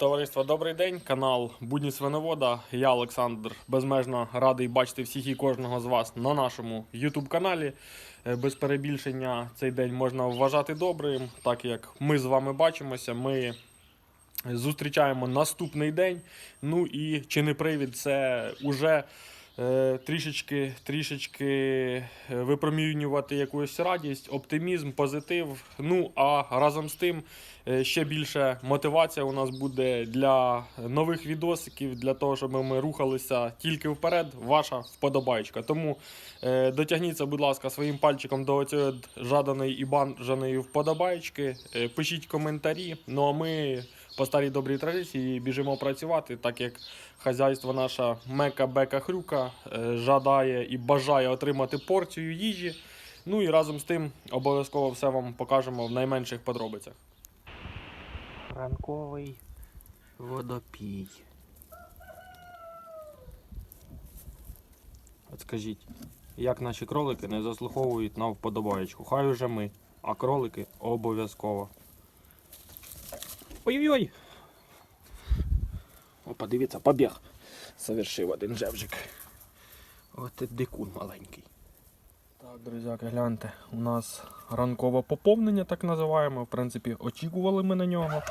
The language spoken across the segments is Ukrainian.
Товариство, добрий день. Канал Будні Свиновода. Я Олександр безмежно радий бачити всіх і кожного з вас на нашому YouTube каналі. Е, Без перебільшення цей день можна вважати добрим, так як ми з вами бачимося. Ми зустрічаємо наступний день. Ну і чи не привід, це уже трішечки, трішечки е, випромінювати якусь радість, оптимізм, позитив. Ну а разом з тим е, ще більше мотивація у нас буде для нових відосиків, для того, щоб ми рухалися тільки вперед. Ваша вподобайка. Тому е, дотягніться, будь ласка, своїм пальчиком до цієї жаданої і бажаної вподобайки. Е, пишіть коментарі. Ну а ми по старій добрій традиції біжимо працювати, так як хазяйство наша мека бека хрюка е, жадає і бажає отримати порцію їжі. Ну і разом з тим обов'язково все вам покажемо в найменших подробицях. Ранковий водопій. От скажіть, як наші кролики не заслуховують на вподобаєчку? Хай уже ми, а кролики обов'язково. Ой-ой-ой! Опа, дивіться, побіг. Совершив один жевжик. От і дикун маленький. Так, друзяки, гляньте, у нас ранкове поповнення, так називаємо. В принципі, очікували ми на нього.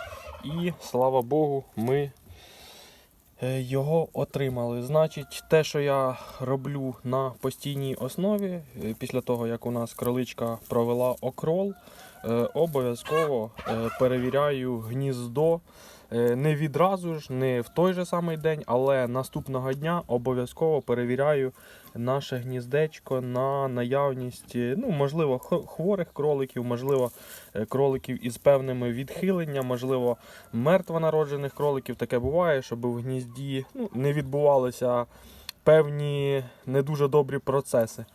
І слава Богу, ми його отримали. Значить, те, що я роблю на постійній основі, е, після того, як у нас кроличка провела окрол, е, обов'язково е, перевіряю гніздо. Е, Не відразу ж, не в той же самий день, але наступного дня обов'язково перевіряю наше гніздечко на наявність, ну, можливо, хворих кроликів, можливо, е, кроликів із певними відхиленнями, можливо, мертвонароджених кроликів. Таке буває, щоб в гнізді ну, не відбувалися певні не дуже добрі процеси.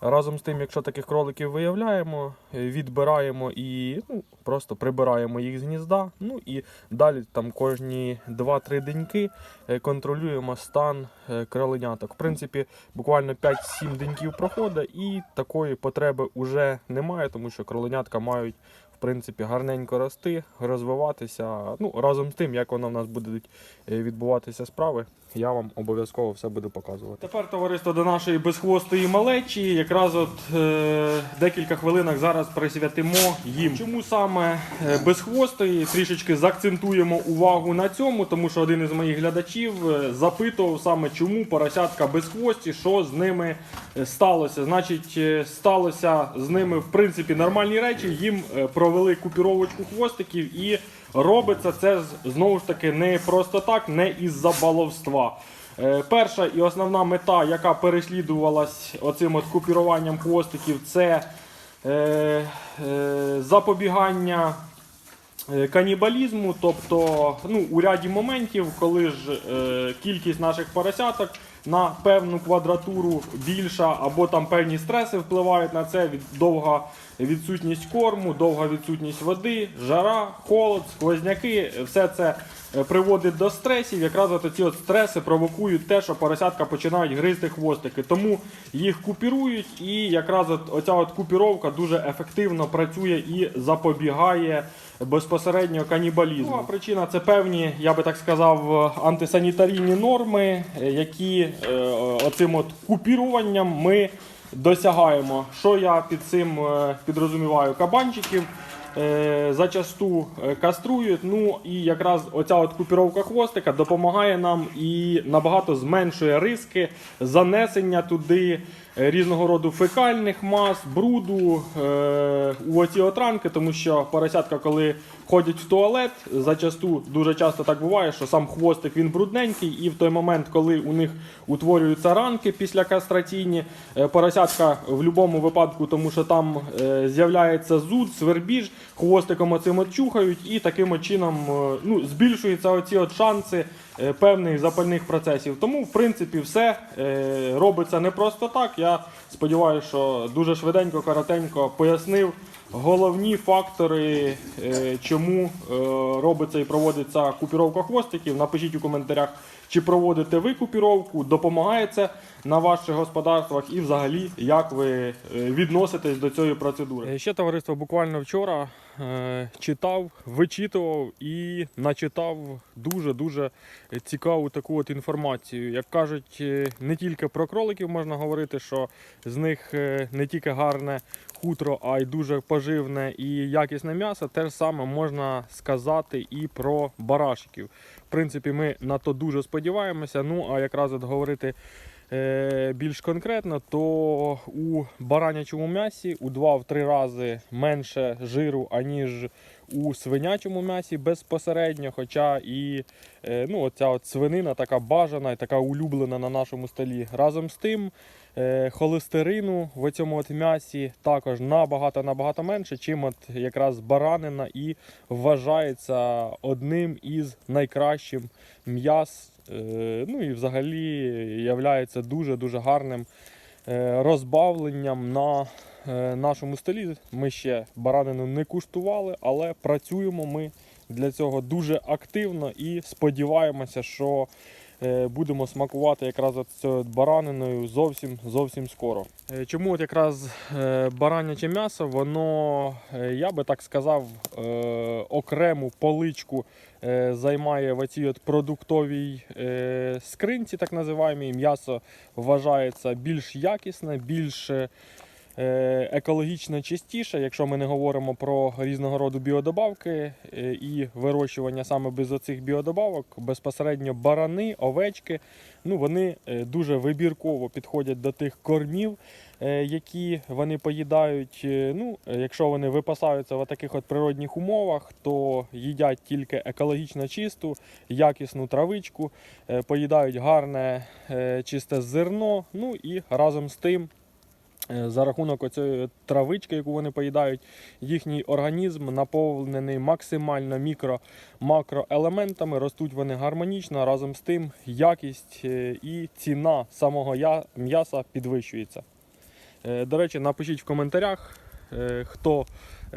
Разом з тим, якщо таких кроликів виявляємо, е, відбираємо і ну, просто прибираємо їх з гнізда. Ну і далі там кожні 2-3 деньки е, контролюємо стан е, кроленяток. В принципі, буквально 5-7 деньків проходить, і такої потреби вже немає, тому що кроленятка мають в принципі гарненько рости, розвиватися. Ну, разом з тим, як воно в нас будуть відбуватися справи, я вам обов'язково все буду показувати. Тепер товариство до нашої безхвостої малечі. Якраз от е, декілька хвилинок зараз присвятимо їм. Чому саме е, безхвостої? Трішечки заакцентуємо увагу на цьому, тому що один із моїх глядачів е, запитував саме, чому поросятка безхвості, що з ними е, сталося. Значить, сталося з ними в принципі нормальні речі. Їм провели купіровочку хвостиків і робиться це знову ж таки не просто так, не із-за баловства. Е, Перша і основна мета, яка переслідувалась оцим от купіруванням хвостиків, це е, е, запобігання канібалізму. Тобто, ну, у ряді моментів, коли ж е, кількість наших поросяток на певну квадратуру більша, або там певні стреси впливають на це, від, довга відсутність корму, довга відсутність води, жара, холод, сквозняки, все це е, приводить до стресів. Якраз от ці от стреси провокують те, що поросятка починають гризти хвостики. Тому їх купірують, і якраз от оця от купіровка дуже ефективно працює і запобігає безпосередньо канібалізму. Друга причина це певні, я би так сказав, антисанітарійні норми, е, які е, оцим от купіруванням ми досягаємо. Що я під цим е, підрозуміваю? Кабанчиків е, зачасту е, каструють. Ну і якраз оця от купіровка хвостика допомагає нам і набагато зменшує риски занесення туди е, різного роду фекальних мас, бруду е, у оці отранки, тому що поросятка, коли ходять в туалет, зачасту дуже часто так буває, що сам хвостик він брудненький, і в той момент, коли у них утворюються ранки після кастраційні, е, поросятка в будь-якому випадку, тому що там е, з'являється зуд, свербіж, хвостиком оцим чухають, і таким чином е, ну, збільшуються оці от шанси певних запальних процесів. Тому, в принципі, все е, робиться не просто так. Я сподіваюся, що дуже швиденько, коротенько пояснив головні фактори, е, чому е, робиться і проводиться купіровка хвостиків. Напишіть у коментарях, чи проводите ви купіровку, допомагає це на ваших господарствах і взагалі як ви е, відноситесь до цієї процедури. Ще товариство буквально вчора е, читав, вичитував і начитав дуже-дуже цікаву таку от інформацію. Як кажуть, е, не тільки про кроликів можна говорити, що з них е, не тільки гарне хутро, а й дуже поживне і якісне м'ясо. Те ж саме можна сказати і про барашків. В принципі, ми на то дуже сподіваємося. Ну а якраз от говорити е, більш конкретно, то у баранячому м'ясі у 2-3 рази менше жиру, аніж у свинячому м'ясі безпосередньо. Хоча і е, ну, оця от свинина така бажана і така улюблена на нашому столі. Разом з тим. Е, Холестерину в цьому от м'ясі також набагато набагато менше, чим от якраз баранина і вважається одним із найкращим м'яс. е, Ну і взагалі являється дуже-дуже гарним е, розбавленням на нашому столі. Ми ще баранину не куштували, але працюємо ми для цього дуже активно і сподіваємося, що будемо смакувати якраз от бараниною зовсім зовсім скоро. Е, Чому от якраз е, бараняче м'ясо, воно, е, я би так сказав, е, окрему поличку е, займає в цій продуктовій е, скринці, так називаємо. М'ясо вважається більш якісне, більш е, екологічно чистіше, якщо ми не говоримо про різного роду біодобавки е, і вирощування саме без оцих біодобавок, безпосередньо барани, овечки, ну вони е, дуже вибірково підходять до тих кормів, е, які вони поїдають. Е, Ну, е, якщо вони випасаються в таких от природних умовах, то їдять тільки екологічно чисту, якісну травичку, е, поїдають гарне е, чисте зерно. Ну і разом з тим. Е, За рахунок оцієї травички, яку вони поїдають, їхній організм наповнений максимально мікро макроелементами, ростуть вони гармонічно. Разом з тим якість е, і ціна самого м'яса підвищується. Е, До речі, напишіть в коментарях, хто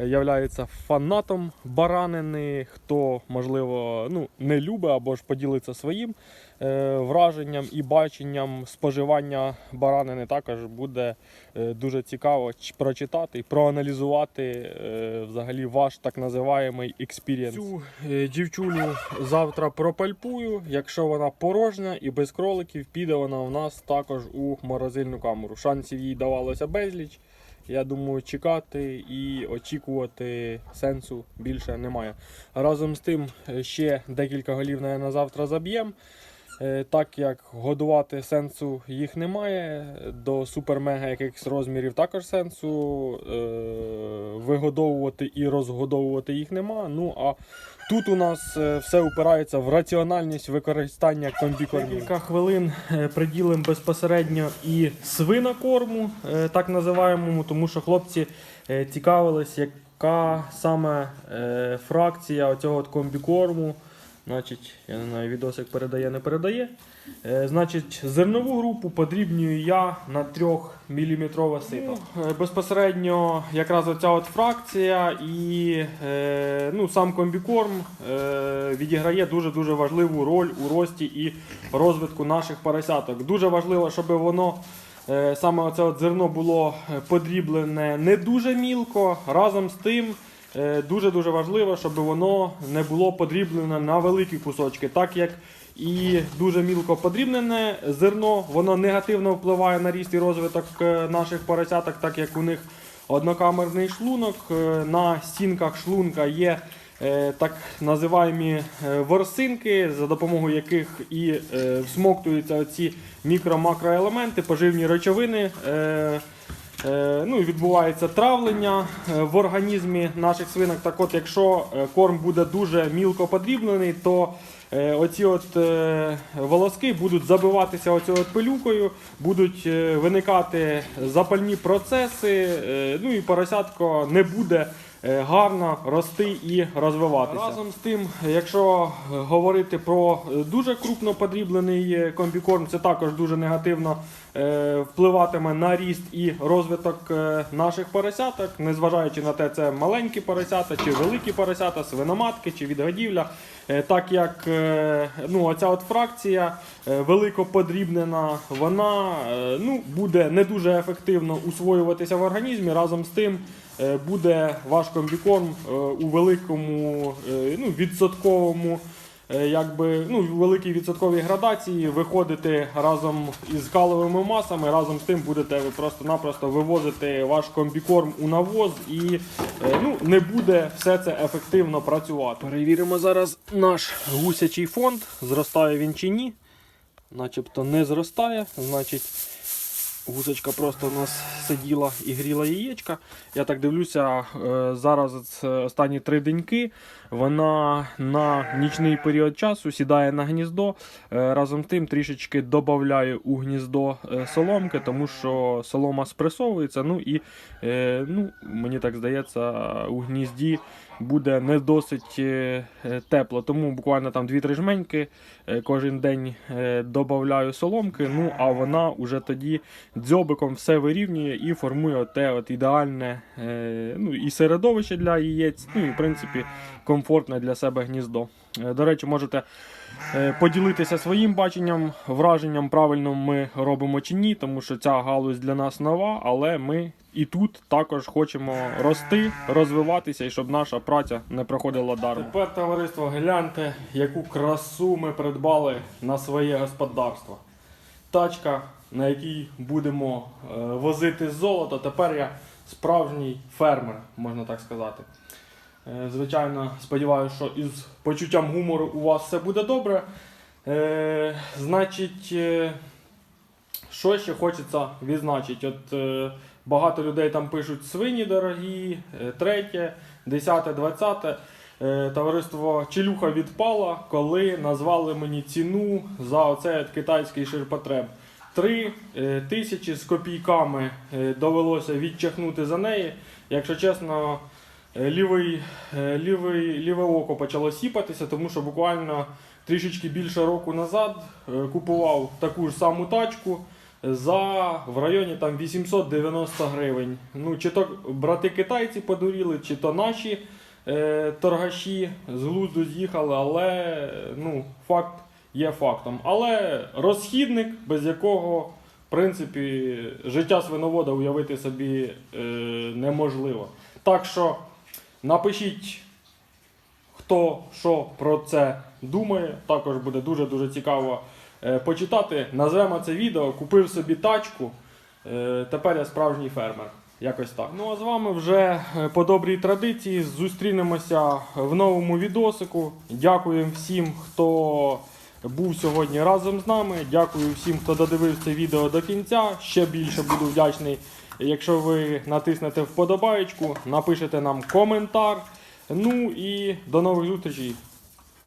є фанатом баранини, хто, можливо, ну, не любить або ж поділиться своїм е, враженням і баченням споживання баранини. Також буде е, дуже цікаво прочитати і проаналізувати е, взагалі ваш так називаємий експірієнс. Цю е, дівчулю завтра пропальпую. Якщо вона порожня і без кроликів, піде вона у нас також у морозильну камеру. Шансів їй давалося безліч. Я думаю, чекати і очікувати сенсу більше немає. Разом з тим, е, ще декілька голів на завтра заб'ємо. Е, Так як годувати сенсу їх немає, до супер-мега якихось розмірів також сенсу е, вигодовувати і розгодовувати їх нема. Ну а тут у нас е, все упирається в раціональність використання комбікормів. Кілька хвилин е, приділимо безпосередньо і свинокорму, е, так називаємому, тому що хлопці цікавились, яка саме фракція оцього от комбікорму. Значить, я не знаю, відосик передає, не передає. Е, значить, зернову групу подрібнюю я на 3 мм сито. Е, безпосередньо якраз оця от фракція і е, ну, сам комбікорм е, відіграє дуже-дуже важливу роль у рості і розвитку наших поросяток. Дуже важливо, щоб воно е, саме оце от зерно було е, подріблене не дуже мілко. Разом з тим. Е, Дуже-дуже важливо, щоб воно не було подріблене на великі кусочки, так як і дуже мілко подрібнене зерно, воно негативно впливає на ріст і розвиток е, наших поросяток, так як у них однокамерний шлунок. Е, На стінках шлунка є так називаємо ворсинки, за допомогою яких і всмоктуються оці мікро-макроелементи, поживні речовини. Е, Ну і відбувається травлення е, в організмі наших свинок. Так от, якщо е, корм буде дуже мілко подрібнений, то оці от волоски будуть забиватися оцього пилюкою, будуть виникати запальні процеси, ну і поросятко не буде гарно рости і розвиватися. Разом з тим, якщо е, говорити про е, дуже крупно подріблений е, комбікорм, це також дуже негативно е, впливатиме на ріст і розвиток е, наших поросяток, незважаючи на те, це маленькі поросята, чи великі поросята, свиноматки, чи відгодівля. Е, Так як е, ну, оця от фракція е, великоподрібнена, вона е, ну, буде не дуже ефективно усвоюватися в організмі. Разом з тим е, буде ваш комбікорм е, у великому е, ну, відсотковому. е, Якби ну, великій відсотковій градації виходити разом із каловими масами, разом з тим будете ви просто-напросто вивозити ваш комбікорм у навоз і е, ну, не буде все це ефективно працювати. Перевіримо зараз наш гусячий фонд, зростає він чи ні. Начебто не зростає, значить гусочка просто у нас сиділа і гріла яєчка. Я так дивлюся, е, зараз останні три деньки вона на нічний період часу сідає на гніздо. Е, Разом з тим трішечки додає у гніздо е, соломки, тому що солома спресовується. Ну і ну, мені так здається, у гнізді буде не досить е, е, тепло. Тому буквально там 2-3 жменьки е, кожен день додаю соломки. Ну а вона вже тоді дзьобиком все вирівнює і формує те от ідеальне ну, і середовище для яєць, ну і в принципі комфортне для себе гніздо. Е, До речі, можете е, поділитися своїм баченням, враженням правильно ми робимо чи ні, тому що ця галузь для нас нова, але ми і тут також хочемо рости, розвиватися і щоб наша праця не проходила даром. Тепер, товариство, гляньте, яку красу ми придбали на своє господарство. Тачка, на якій будемо е, возити золото. Тепер я справжній фермер, можна так сказати. Е, Звичайно, сподіваюся, що із почуттям гумору у вас все буде добре. Е, значить, е, що ще хочеться відзначити? От е, багато людей там пишуть свині дорогі, е, третє, десяте, двадцяте. Товариство Челюха відпала, коли назвали мені ціну за оцей китайський ширпотреб. Три тисячі з копійками довелося відчахнути за неї. Якщо чесно, лівий, е, лівий, ліве око почало сіпатися, тому що буквально трішечки більше року назад е, купував таку ж саму тачку за в районі там 890 гривень. Ну, чи то брати китайці подуріли, чи то наші е, торгаші з глузду з'їхали, але е, ну, факт є фактом. Але розхідник, без якого, в принципі, життя свиновода уявити собі е, неможливо. Так що напишіть, хто що про це думає. Також буде дуже-дуже цікаво е, почитати. Назвемо це відео, купив собі тачку. Е, тепер я справжній фермер. Якось так. Ну а з вами вже е, по добрій традиції зустрінемося в новому відосику. Дякуємо всім, хто був сьогодні разом з нами. Дякую всім, хто додивив це відео до кінця. Ще більше буду вдячний, якщо ви натиснете вподобаєчку, напишете нам коментар. Ну і до нових зустрічей.